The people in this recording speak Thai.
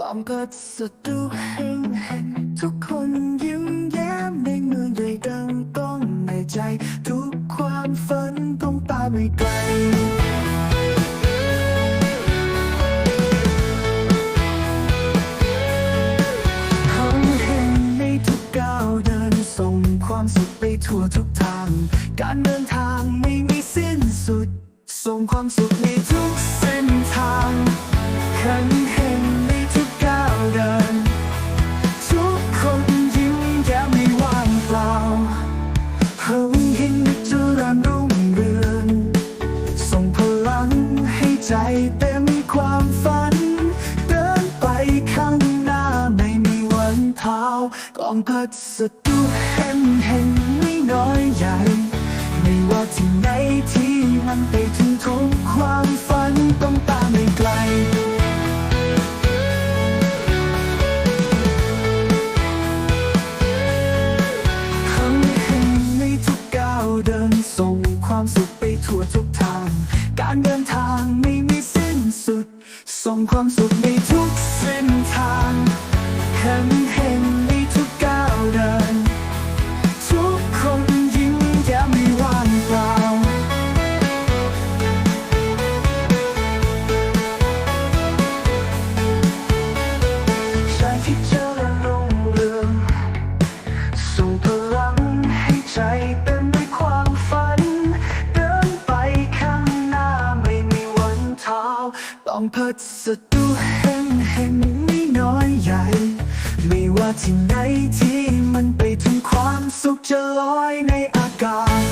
ล่อมพัสดุแห่งแห่งทุกคนยิ้มแย้มในมือใหญ่ดังต้องในใจ ทุกความฝันต้องตามไม่ไกลเขาเห็นในทุกก้าวเดินส่งความสุขไปทั่วทุกทาง การเดินทางไม่มีสิ้นสุด ส่งความสุขในทุกเส้นทางขันเห็น ใจเต็มความฝัน เดินไปข้างหน้าไม่มีวันเท้ากองพัสดุแห่งแห่งไม่น้อยใหญ่ ไม่ว่าที่ไหนที่มันไปถึง การเดินทางไม่มีสิ้นสุด ส่งความสุขในทุกเส้นทางแห็น เพิดสตูแห่งเฮงไม่น้อยใหญ่ ไม่ว่าที่ไหนที่มันไปถึงความสุขจะลอยในอากาศ